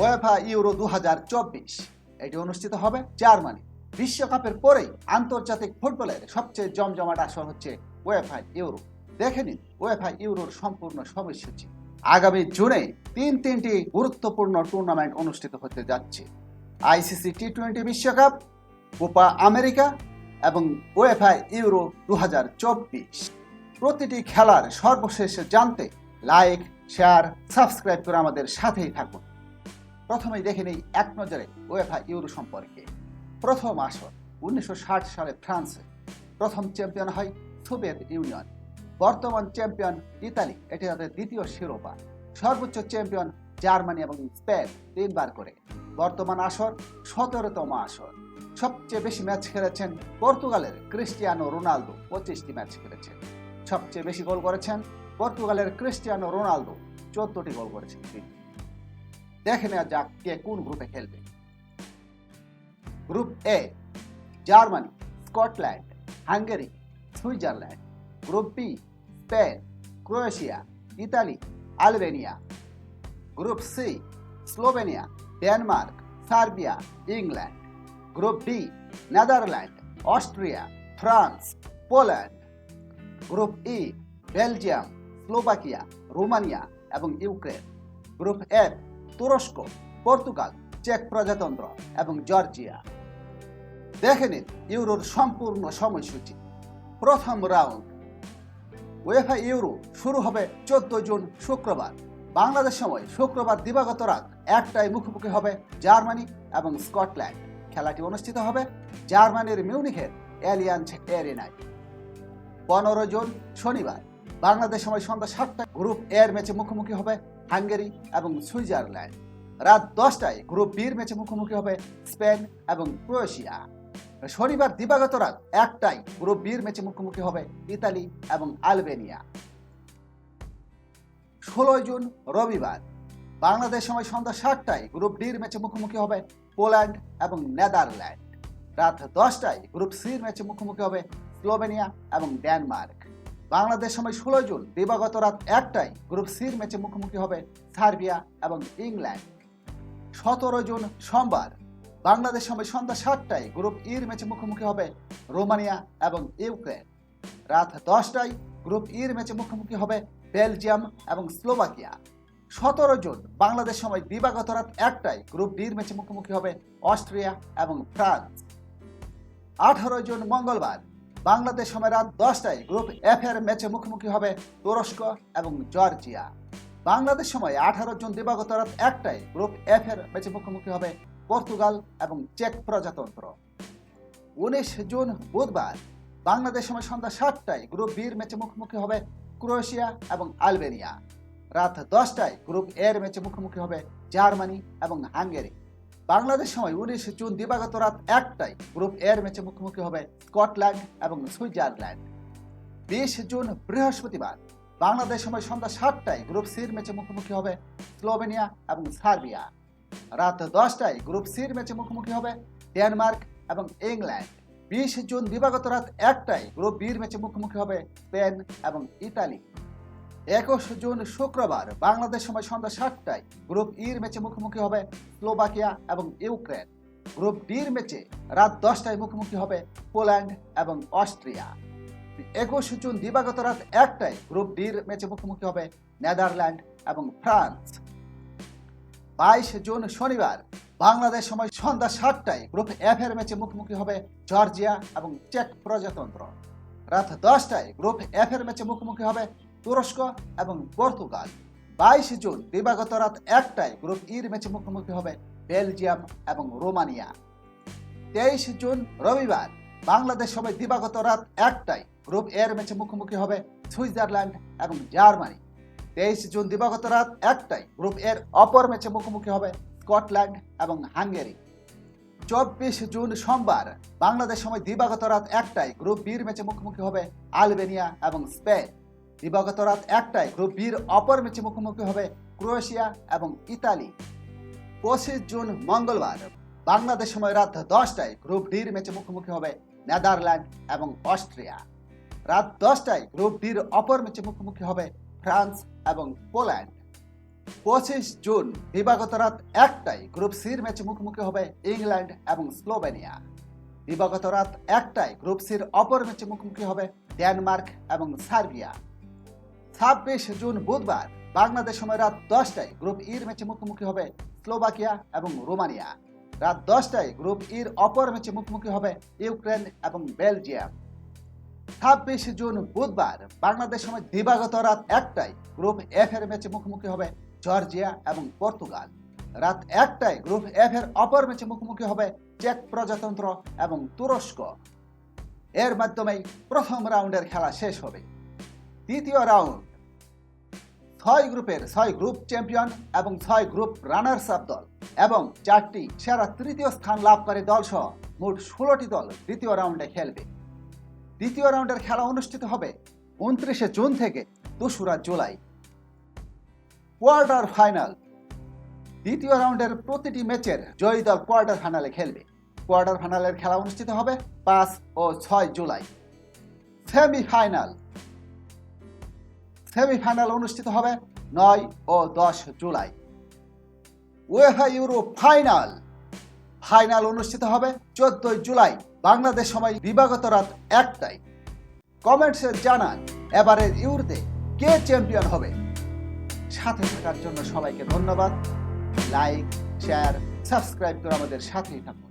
UEFA Euro দু এটি অনুষ্ঠিত হবে জার্মানি। বিশ্বকাপের পরেই আন্তর্জাতিক ফুটবলের সবচেয়ে জমজমাট আসর হচ্ছে ওয়েফা ইউরো দেখে নিন ওয়েফা ইউরোর সম্পূর্ণ সময়সূচি। আগামী জুনে তিন তিনটি গুরুত্বপূর্ণ টুর্নামেন্ট অনুষ্ঠিত হতে যাচ্ছে। আইসিসি টি টোয়েন্টি বিশ্বকাপ, কোপা আমেরিকা এবং ওয়েফা ইউরো দু হাজার চব্বিশ। প্রতিটি খেলার সর্বশেষ জানতে লাইক শেয়ার সাবস্ক্রাইব করে আমাদের সাথেই থাকুন। প্রথমেই দেখে নেই এক নজরে ওয়েফা ইউরো সম্পর্কে। প্রথম আসর, উনিশশো ষাট সালে ফ্রান্সে প্রথম চ্যাম্পিয়ন হয় সোভিয়েত ইউনিয়ন। বর্তমান চ্যাম্পিয়ন ইতালি, এটি তাদের দ্বিতীয় শিরোপা। সর্বোচ্চ চ্যাম্পিয়ন জার্মানি এবং স্পেন তিনবার করে। বর্তমান আসর, সতেরোতম আসর। সবচেয়ে বেশি ম্যাচ খেলেছেন পর্তুগালের ক্রিস্টিয়ানো রোনালদো, পঁচিশটি ম্যাচ খেলেছেন। সবচেয়ে বেশি গোল করেছেন পর্তুগালের ক্রিস্টিয়ানো রোনালদো, চোদ্দটি গোল করেছেন তিনি। দেখে নেওয়া যাক কে কোন গ্রুপে খেলবে। Group A Germany, Scotland, Hungary, Switzerland. Group B Spain, Croatia, Italy, Albania. Group C Slovenia, Denmark, Serbia, England. Group D Netherland, Austria, France, Poland. Group E Belgium, Slovakia, Romania এবং ইউক্রেন। গ্রুপ এফ তুরস্ক, Portugal, চেক প্রজাতন্ত্র এবং Georgia. দেখে নিন ইউরোর সম্পূর্ণ সময়সূচি। প্রথম রাউন্ড। ওয়েফা ইউরো শুরু হবে চোদ্দ জুন শুক্রবার। বাংলাদেশ সময় শুক্রবার দিবাগত রাত একটায় মুখোমুখি হবে জার্মানি এবং স্কটল্যান্ড। খেলাটি অনুষ্ঠিত হবে জার্মানির মিউনিখের এলিয়ান্স এরিনায়। পনেরো জুন শনিবার। বাংলাদেশ সময় সন্ধ্যা সাতটায় গ্রুপ এর ম্যাচে মুখোমুখি হবে হাঙ্গেরি এবং সুইজারল্যান্ড। রাত দশটায় গ্রুপ বির ম্যাচে মুখোমুখি হবে স্পেন এবং ক্রোয়েশিয়া। শনিবার দিবাগত রাত একটাই গ্রুপ বির ম্যাচে মুখোমুখি হবে ইতালি এবং আলবেনিয়া। ষোলোই জুন, রবিবার। বাংলাদেশ সময় সন্ধ্যা সাতটায় গ্রুপ ডির ম্যাচে মুখোমুখি হবে পোল্যান্ড এবং নেদারল্যান্ড। রাত দশটায় গ্রুপ সির ম্যাচে মুখোমুখি হবে স্লোভেনিয়া এবং ডেনমার্ক। বাংলাদেশ সময় ষোলো জুন, দিবাগত রাত একটায় গ্রুপ সির ম্যাচে মুখোমুখি হবে সার্বিয়া এবং ইংল্যান্ড। সতেরো জুন সোমবার, বাংলাদেশ সময় সন্ধ্যা সাতটায় গ্রুপ ইর ম্যাচে মুখোমুখি হবে রোমানিয়া এবং ইউক্রেন। রাত দশটায় গ্রুপ ইর ম্যাচে মুখোমুখি হবে বেলজিয়াম এবং স্লোভাকিয়া। সতেরো জুন, বাংলাদেশ সময় দিবাগত রাত একটায় গ্রুপ ডির ম্যাচে মুখোমুখি হবে অস্ট্রিয়া এবং ফ্রান্স। আঠারো জুন মঙ্গলবার বাংলাদেশ সময় রাত দশটায় গ্রুপ এফ এর ম্যাচে মুখোমুখি হবে তুরস্ক এবং জর্জিয়া। বাংলাদেশ সময় আঠারো জুন দিবাগত রাত একটায় গ্রুপ এফ এর ম্যাচে মুখোমুখি হবে পর্তুগাল এবং চেক প্রজাতন্ত্র। উনিশ জুন বুধবার বাংলাদেশ সময় সন্ধ্যা সাতটায় গ্রুপ বির ম্যাচে মুখোমুখি হবে ক্রোয়েশিয়া এবং আলবেনিয়া। রাত দশটায় গ্রুপ এর ম্যাচে মুখোমুখি হবে জার্মানি এবং হাঙ্গেরি। বাংলাদেশ সময় উনিশ জুন দিবাগত রাত একটায় গ্রুপ এর ম্যাচে মুখোমুখি হবে স্কটল্যান্ড এবং সুইজারল্যান্ড। বিশ জুন বৃহস্পতিবার বাংলাদেশ সময় সন্ধ্যা সাতটায় গ্রুপ সির ম্যাচে মুখোমুখি হবে স্লোভেনিয়া এবং সার্বিয়া। রাত দশটায় গ্রুপ সির ম্যাচে মুখোমুখি হবে ডেনমার্ক এবং ইংল্যান্ড। বিশ জুন দিবাগত রাত একটায় গ্রুপ বির ম্যাচে মুখোমুখি হবে স্পেন এবং ইতালি। একুশ জুন শুক্রবার বাংলাদেশ সময় সন্ধ্যা সাতটায় গ্রুপ ইর ম্যাচে মুখোমুখি হবে স্লোভাকিয়া এবং ইউক্রেন। গ্রুপ ডির ম্যাচে রাত দশটায় মুখোমুখি হবে পোল্যান্ড এবং অস্ট্রিয়া। একুশ জুন দিবাগত রাত একটায় গ্রুপ ডির ম্যাচে মুখোমুখি হবে নেদারল্যান্ড এবং ফ্রান্স। বাইশ জুন শনিবার বাংলাদেশ সময় সন্ধ্যা সাতটায় গ্রুপ এফ এর ম্যাচে মুখোমুখি হবে জর্জিয়া এবং চেক প্রজাতন্ত্র। রাত দশটায় গ্রুপ এফ এর ম্যাচে মুখোমুখি হবে তুরস্ক এবং পর্তুগাল। বাইশ জুন দিবাগত রাত একটায় গ্রুপ ইর ম্যাচে মুখোমুখি হবে বেলজিয়াম এবং রোমানিয়া। তেইশ জুন রবিবার বাংলাদেশ সময় দিবাগত রাত একটায় গ্রুপ এর ম্যাচে মুখোমুখি হবে সুইজারল্যান্ড এবং জার্মানি। তেইশ জুন দিবাগত রাত একটায় গ্রুপ এর অপর ম্যাচে মুখোমুখি হবে স্কটল্যান্ড এবং হাঙ্গেরি। চব্বিশ জুন সোমবার বাংলাদেশ সময় দিবাগত রাত একটায় গ্রুপ বির ম্যাচে মুখোমুখি হবে আলবেনিয়া এবং স্পেন। দিবাগত রাত একটায় গ্রুপ বির অপর ম্যাচে মুখোমুখি হবে ক্রোয়েশিয়া এবং ইতালি। পঁচিশ জুন মঙ্গলবার, বাংলাদেশ সময় রাত দশটায় গ্রুপ ডির ম্যাচে মুখোমুখি হবে নেদারল্যান্ড এবং অস্ট্রিয়া। রাত দশটায় গ্রুপ ডির অপর ম্যাচে মুখোমুখি হবে ফ্রান্স এবং পোল্যান্ড। পঁচিশ জুন দিবাগত রাত একটায় গ্রুপ সির ম্যাচে মুখোমুখি হবে ইংল্যান্ড এবং স্লোভেনিয়া। দিবাগত রাত একটায় গ্রুপ সির অপর ম্যাচে মুখোমুখি হবে ডেনমার্ক এবং সার্বিয়া। ছাব্বিশ জুন বুধবার বাংলাদেশ সময় রাত দশটায় গ্রুপ ইর ম্যাচে মুখোমুখি হবে স্লোভাকিয়া এবং রোমানিয়া। রাত দশটায় গ্রুপ ইর অপর ম্যাচে মুখোমুখি হবে ইউক্রেন এবং বেলজিয়াম। ছাব্বিশ জুন বুধবার বাংলাদেশ সময় দিবাগত রাত একটায় গ্রুপ এফ এর ম্যাচে মুখোমুখি হবে জর্জিয়া এবং পর্তুগাল। রাত একটায় গ্রুপ এফ এর অপর ম্যাচে মুখোমুখি হবে চেক প্রজাতন্ত্র এবং তুরস্ক। এর মাধ্যমেই প্রথম রাউন্ডের খেলা শেষ হবে। দ্বিতীয় রাউন্ড ছয় গ্রুপের ছয় গ্রুপ চ্যাম্পিয়ন এবং ছয় গ্রুপ রানার্স আপ দল এবং চারটি সেরা তৃতীয় স্থান লাভকারী দল সহ মোট ষোলোটি দল দ্বিতীয় রাউন্ডে খেলবে। দ্বিতীয় রাউন্ডের খেলা অনুষ্ঠিত হবে উনত্রিশে জুন থেকে দোসরা জুলাই। Quarter final. দ্বিতীয় রাউন্ডের প্রতিটি ম্যাচের জয়ী দল কোয়ার্টার ফাইনালে খেলবে। কোয়ার্টার ফাইনালের খেলা অনুষ্ঠিত হবে পাঁচ ও ছয় জুলাই। সেমিফাইনাল। সেমিফাইনাল অনুষ্ঠিত হবে নয় ও দশ July. UEFA Euro final final অনুষ্ঠিত হবে চোদ্দই জুলাই, বাংলাদেশ সময় দিবাগত রাত একটাই কমেন্টসে জানান, এবারের ইউরোতে কে চ্যাম্পিয়ন হবে? সাথে থাকার জন্য সবাইকে ধন্যবাদ। লাইক শেয়ার সাবস্ক্রাইব করে আমাদের সাথেই থাকুন।